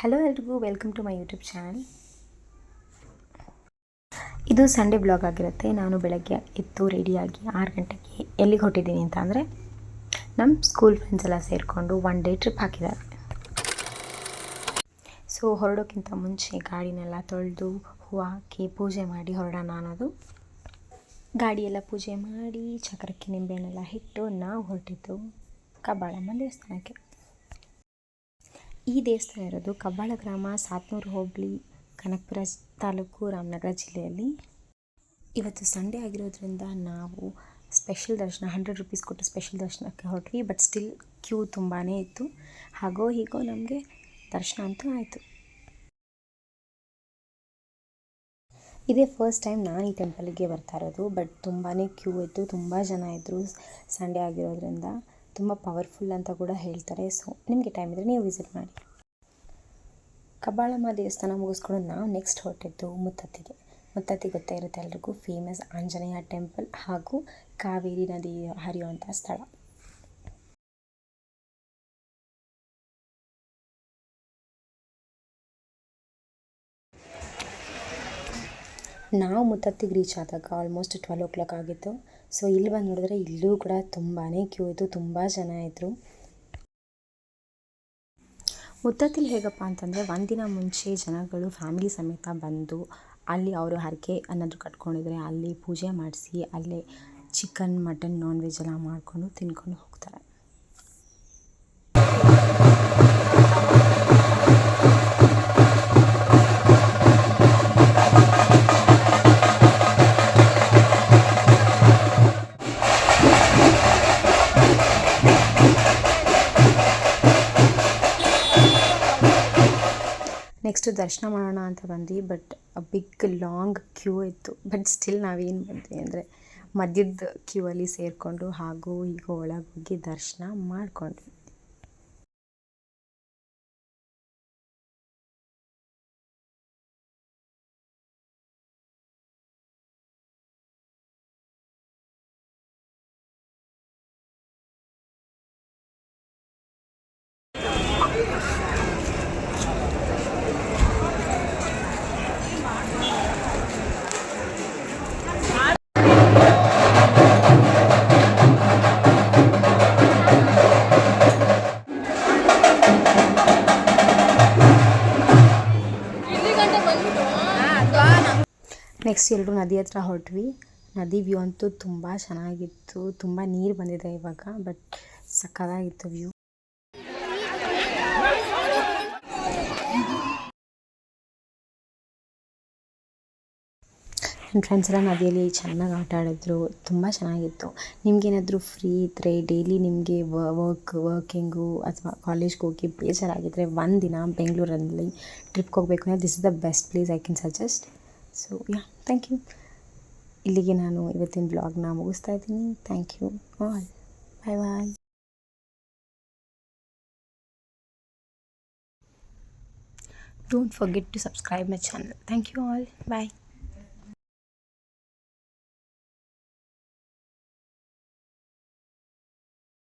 Hello ಎಲ್ರಿಗೂ welcome to my YouTube channel ಇದು Sunday blog ಆಗಿರುತ್ತೆ. ನಾನು ಬೆಳಗ್ಗೆ ಎದ್ದು ರೆಡಿಯಾಗಿ ಆರು ಗಂಟೆಗೆ ಎಲ್ಲಿಗೆ ಹೊಟ್ಟಿದ್ದೀನಿ ಅಂತ ಅಂದರೆ ನಮ್ಮ ಸ್ಕೂಲ್ ಫ್ರೆಂಡ್ಸ್ ಎಲ್ಲ ಸೇರಿಕೊಂಡು ಒನ್ ಡೇ ಟ್ರಿಪ್ ಹಾಕಿದ್ದಾರೆ. ಸೊ ಹೊರಡೋಕ್ಕಿಂತ ಮುಂಚೆ ಗಾಡಿನೆಲ್ಲ ತೊಳೆದು, ಹೂವು ಹಾಕಿ ಪೂಜೆ ಮಾಡಿ ಹೊರಡೋಣ ಅನ್ನೋದು. ಗಾಡಿಯೆಲ್ಲ ಪೂಜೆ ಮಾಡಿ, ಚಕ್ರಕ್ಕೆ ನಿಂಬೆಹಣ್ಣೆಲ್ಲ ಇಟ್ಟು ನಾವು ಹೊರಟಿದ್ದು ಕಬ್ಬಾಳಮ್ಮ ದೇವಸ್ಥಾನಕ್ಕೆ. ಈ ದೇವಸ್ಥಾನ ಇರೋದು ಕಬ್ಬಾಳ ಗ್ರಾಮ, ಸಾತ್ನೂರು ಹೋಬಳಿ, ಕನಕಪುರ ತಾಲೂಕು, ರಾಮನಗರ ಜಿಲ್ಲೆಯಲ್ಲಿ. ಇವತ್ತು ಸಂಡೇ ಆಗಿರೋದ್ರಿಂದ ನಾವು ಸ್ಪೆಷಲ್ ದರ್ಶನ ಹಂಡ್ರೆಡ್ ರುಪೀಸ್ ಕೊಟ್ಟು ಸ್ಪೆಷಲ್ ದರ್ಶನಕ್ಕೆ ಹೊರಟ್ವಿ ಬಟ್ ಸ್ಟಿಲ್ ಕ್ಯೂ ತುಂಬಾ ಇತ್ತು. ಹಾಗೋ ಹೀಗೋ ನಮಗೆ ದರ್ಶನ ಅಂತೂ ಆಯಿತು. ಇದೇ ಫಸ್ಟ್ ಟೈಮ್ ನಾನು ಈ ಟೆಂಪಲ್ಗೆ ಬರ್ತಾ ಇರೋದು ಬಟ್ ತುಂಬಾ ಕ್ಯೂ ಇತ್ತು, ತುಂಬ ಜನ ಇದ್ದರು ಸಂಡೇ ಆಗಿರೋದ್ರಿಂದ. ತುಂಬ ಪವರ್ಫುಲ್ ಅಂತ ಕೂಡ ಹೇಳ್ತಾರೆ. ಸೊ, ನಿಮಗೆ ಟೈಮ್ ಇದ್ದರೆ ನೀವು ವಿಸಿಟ್ ಮಾಡಿ. ಕಬ್ಬಾಳಮ್ಮ ದೇವಸ್ಥಾನ ಮುಗಿಸ್ಕೊಂಡು ನಾವು ನೆಕ್ಸ್ಟ್ ಹೊರಟಿದ್ದು ಮುತ್ತತ್ತಿಗೆ. ಮುತ್ತತ್ತಿ ಗೊತ್ತೇ ಇರುತ್ತೆ ಎಲ್ರಿಗೂ ಫೇಮಸ್ ಆಂಜನೇಯ ಟೆಂಪಲ್ ಹಾಗೂ ಕಾವೇರಿ ನದಿ ಹರಿಯುವಂಥ ಸ್ಥಳ. ನಾವು ಮುತ್ತತ್ತಿಗೆ ರೀಚ್ ಆದಾಗ ಆಲ್ಮೋಸ್ಟ್ ಟ್ವೆಲ್ ಓ ಕ್ಲಾಕ್ ಆಗಿತ್ತು. ಸೊ ಇಲ್ಲಿ ಬಂದು ನೋಡಿದ್ರೆ ಇಲ್ಲೂ ಕೂಡ ತುಂಬಾ ಕ್ಯೂ ಇತ್ತು, ತುಂಬ ಜನ ಇದ್ದರು ಮುತ್ತತ್ತಿಲಿ ಹೇಗಪ್ಪ ಅಂತಂದರೆ ಒಂದಿನ ಮುಂಚೆ ಜನಗಳು ಫ್ಯಾಮಿಲಿ ಸಮೇತ ಬಂದು, ಅಲ್ಲಿ ಅವರು ಹರಕೆ ಅನ್ನೋದು ಕಟ್ಕೊಂಡಿದ್ರೆ ಅಲ್ಲಿ ಪೂಜೆ ಮಾಡಿಸಿ, ಅಲ್ಲೇ ಚಿಕನ್ ಮಟನ್ ನಾನ್ ವೆಜ್ ಎಲ್ಲ ಮಾಡಿಕೊಂಡು ತಿನ್ಕೊಂಡು ಹೋಗ್ತಾರೆ. ನೆಕ್ಸ್ಟ್ ದರ್ಶನ ಮಾಡೋಣ ಅಂತ ಬಂದ್ವಿ ಬಟ್ ಬಿಗ್ ಲಾಂಗ್ ಕ್ಯೂ ಇತ್ತು. ಬಟ್ ಸ್ಟಿಲ್ ನಾವೇನು ಬಂದ್ವಿ ಅಂದರೆ, ಮಧ್ಯದ ಕ್ಯೂ ಅಲ್ಲಿ ಸೇರಿಕೊಂಡು ಹಾಗೂ ಈಗ ಒಳಗೆ ಹೋಗಿ ದರ್ಶನ ಮಾಡಿಕೊಂಡ್ವಿ. ನೆಕ್ಸ್ಟ್ ಎಲ್ಲರೂ ನದಿ ಹತ್ರ ಹೊರಟ್ವಿ. ನದಿ ವ್ಯೂ ಅಂತೂ ತುಂಬ ಚೆನ್ನಾಗಿತ್ತು. ತುಂಬ ನೀರು ಬಂದಿದೆ ಇವಾಗ ಬಟ್ ಸಕ್ಕತ್ತಾಗಿತ್ತು ವ್ಯೂ ನನ್ನ ಫ್ರೆಂಡ್ಸ್ ಎಲ್ಲ ನದಿಯಲ್ಲಿ ಚೆನ್ನಾಗಿ ಆಟ ಆಡಿದ್ರು. ತುಂಬ ಚೆನ್ನಾಗಿತ್ತು. ನಿಮಗೇನಾದರೂ ಫ್ರೀ ಇದ್ದರೆ ಡೈಲಿ ನಿಮಗೆ ವರ್ಕ್ ವರ್ಕಿಂಗು ಅಥವಾ ಕಾಲೇಜ್ಗೆ ಹೋಗಿ ಬೇಜಾರಾಗಿದ್ದರೆ ಒಂದು ದಿನ ಬೆಂಗಳೂರಲ್ಲಿ ಟ್ರಿಪ್ಗೆ ಹೋಗಬೇಕು. ಅಂದರೆ this is the best place I can suggest so yeah thank you ಇಲ್ಲಿಗೆ ನಾನು ಇವತ್ತಿನ ಬ್ಲಾಗ್ನ ಮುಗಿಸ್ತಾ ಇದ್ದೀನಿ. Thank you all bye bye don't forget to subscribe my channel thank you all bye